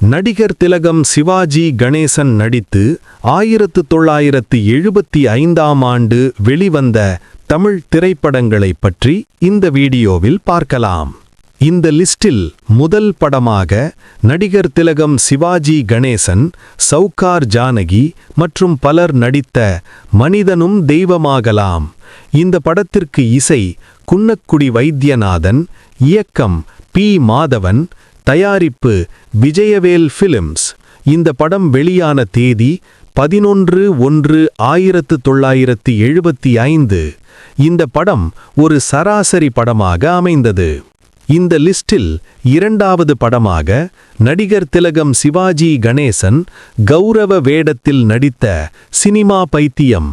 நடிகர் திலகம் சிவாஜி கணேசன் நடித்து ஆயிரத்து தொள்ளாயிரத்து எழுபத்தி ஐந்தாம் ஆண்டு வெளிவந்த தமிழ் திரைப்படங்களைப் பற்றி இந்த வீடியோவில் பார்க்கலாம். இந்த லிஸ்டில் முதல் படமாக நடிகர் திலகம் சிவாஜி கணேசன் சவுகார் ஜானகி மற்றும் பலர் நடித்த மனிதனும் தெய்வமாகலாம். இந்த படத்திற்கு இசை குன்னக்குடி வைத்தியநாதன் இயக்கம் பி மாதவன் தயாரிப்பு விஜயவேல் ஃபிலிம்ஸ் இந்த படம் வெளியான தேதி பதினொன்று ஒன்று ஆயிரத்து தொள்ளாயிரத்து எழுபத்தி ஐந்து. இந்த படம் ஒரு சராசரி படமாக அமைந்தது. இந்த லிஸ்டில் இரண்டாவது படமாக நடிகர் திலகம் சிவாஜி கணேசன் கௌரவ வேடத்தில் நடித்த சினிமா பைத்தியம்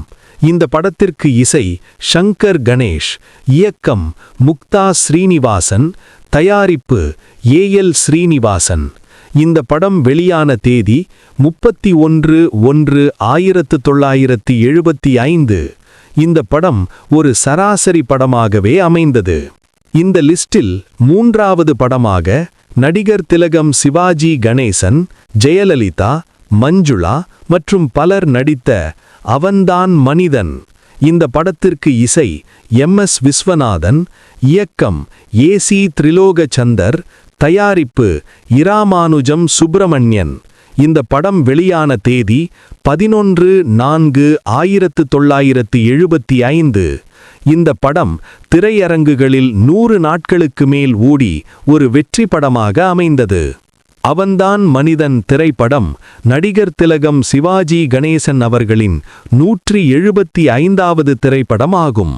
இந்த படத்திற்கு இசை ஷங்கர் கணேஷ் இயக்கம் முக்தா ஸ்ரீனிவாசன் தயாரிப்பு ஏ எல் ஸ்ரீனிவாசன். இந்த படம் வெளியான தேதி முப்பத்தி ஒன்று ஒன்று ஆயிரத்து தொள்ளாயிரத்து எழுபத்தி ஐந்து. இந்த படம் ஒரு சராசரி படமாகவே அமைந்தது. இந்த லிஸ்டில் மூன்றாவது படமாக நடிகர் திலகம் சிவாஜி கணேசன் ஜெயலலிதா மஞ்சுளா மற்றும் பலர் நடித்த அவன்தான் மனிதன். இந்த படத்திற்கு இசை எம் எஸ் விஸ்வநாதன் இயக்கம் ஏ சி திரிலோகச்சந்தர் தயாரிப்பு இராமானுஜம் சுப்பிரமணியன். இந்த படம் வெளியான தேதி பதினொன்று நான்கு ஆயிரத்து தொள்ளாயிரத்து எழுபத்தி ஐந்து. இந்த படம் திரையரங்குகளில் நூறு நாட்களுக்கு மேல் ஓடி ஒரு வெற்றி படமாக அமைந்தது. அவன்தான் மனிதன் திரைப்படம். நடிகர் திலகம் சிவாஜி கணேசன் அவர்களின் நூற்றி எழுபத்தி ஐந்தாவது திரைப்படம் ஆகும்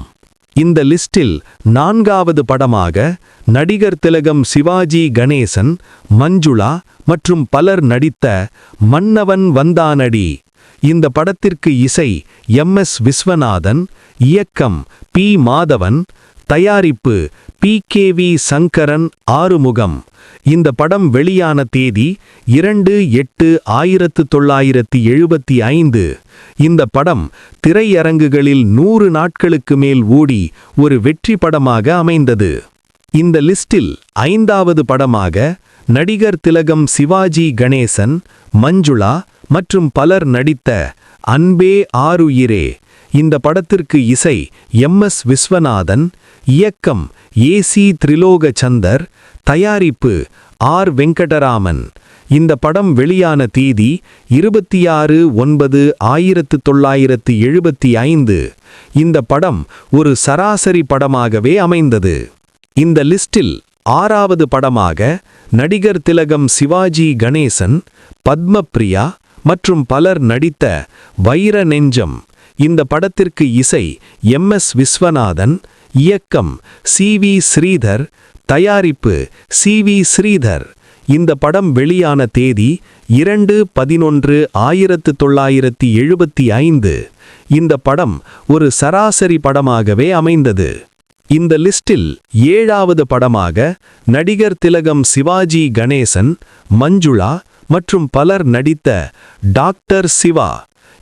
இந்த லிஸ்டில் நான்காவது படமாக நடிகர் திலகம் சிவாஜி கணேசன் மஞ்சுளா மற்றும் பலர் நடித்த மன்னவன் வந்தானடி. இந்த படத்திற்கு இசை எம் எஸ் விஸ்வநாதன் இயக்கம் பி மாதவன் தயாரிப்பு P K V Sankaran Arumugam. இந்த படம் வெளியான தேதி இரண்டு எட்டு ஆயிரத்து தொள்ளாயிரத்தி எழுபத்தி ஐந்து. இந்த படம் திரையரங்குகளில் நூறு நாட்களுக்கு மேல் ஓடி ஒரு வெற்றி படமாக அமைந்தது. இந்த லிஸ்டில் ஐந்தாவது படமாக நடிகர் திலகம் சிவாஜி கணேசன் மஞ்சுளா மற்றும் பலர் நடித்த அன்பே ஆறுயிரே இந்த படத்திற்கு இசை எம் எஸ் விஸ்வநாதன் இயக்கம் ஏ சி திரிலோகச்சந்தர் தயாரிப்பு ஆர் வெங்கடராமன். இந்த படம் வெளியான தேதி இருபத்தி ஆறு ஒன்பது ஆயிரத்து தொள்ளாயிரத்து எழுபத்தி ஐந்து. இந்த படம் ஒரு சராசரி படமாகவே அமைந்தது. இந்த லிஸ்டில் ஆறாவது படமாக நடிகர் திலகம் சிவாஜி கணேசன் பத்மப்ரியா மற்றும் பலர் நடித்த வைர நெஞ்சம் இந்த படத்திற்கு இசை எம் எஸ் விஸ்வநாதன் இயக்கம் சி வி ஸ்ரீதர் தயாரிப்பு சி வி ஸ்ரீதர். இந்த படம் வெளியான தேதி இரண்டு பதினொன்று ஆயிரத்து தொள்ளாயிரத்தி எழுபத்தி ஐந்து. இந்த படம் ஒரு சராசரி படமாகவே அமைந்தது. இந்த லிஸ்டில் ஏழாவது படமாக நடிகர் திலகம் சிவாஜி கணேசன் மஞ்சுளா மற்றும் பலர் நடித்த டாக்டர் சிவா.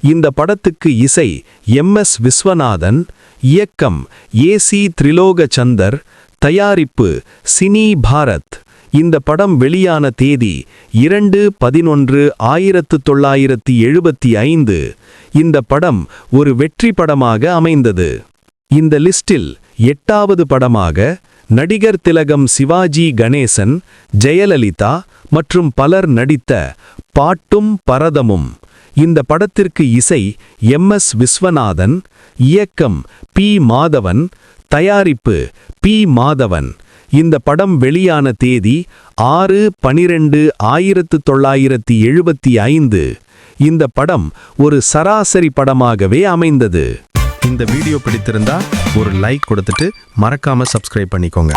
இந்த படத்துக்கு இசை எம் எஸ் விஸ்வநாதன் இயக்கம் ஏ சி திரிலோகச்சந்தர் தயாரிப்பு சினி பாரத். இந்த படம் வெளியான தேதி இரண்டு பதினொன்று ஆயிரத்து தொள்ளாயிரத்தி எழுபத்தி ஐந்து. இந்த படம் ஒரு வெற்றி படமாக அமைந்தது. இந்த லிஸ்டில் எட்டாவது படமாக நடிகர் திலகம் சிவாஜி கணேசன் ஜெயலலிதா மற்றும் பலர் நடித்த பாட்டும் பரதமும் இந்த படத்திற்கு இசை எம் எஸ் விஸ்வநாதன் இயக்கம் பி மாதவன் தயாரிப்பு பி மாதவன். இந்த படம் வெளியான தேதி ஆறு பனிரெண்டு ஆயிரத்து தொள்ளாயிரத்தி எழுபத்தி ஐந்து. இந்த படம் ஒரு சராசரி படமாகவே அமைந்தது. இந்த வீடியோ பிடித்திருந்தா ஒரு லைக் கொடுத்துட்டு மறக்காம சப்ஸ்கிரைப் பண்ணிக்கோங்க.